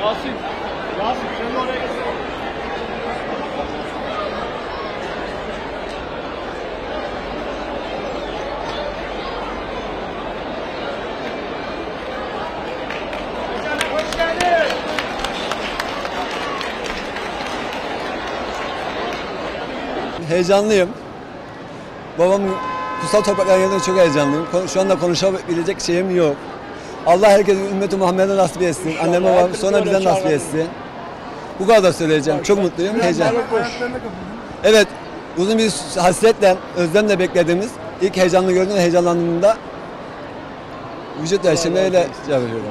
Yasin. Yasin sen de oraya geldin. Heyecanlıyım. Babam kutsal topraklara geldiğinde çok heyecanlıyım. Şu anda konuşabilecek şeyim yok. Allah herkese ümmeti Muhammed'e nasip etsin. Annem babam sonra bize nasip etsin. Bu kadar söyleyeceğim. Çok mutluyum. Heyecan. Evet. Uzun bir hasretle, özlemle beklediğimiz ilk heyecanlı gördüğümde heyecanlandığımda vücut yaşamıyla cevap veriyorum.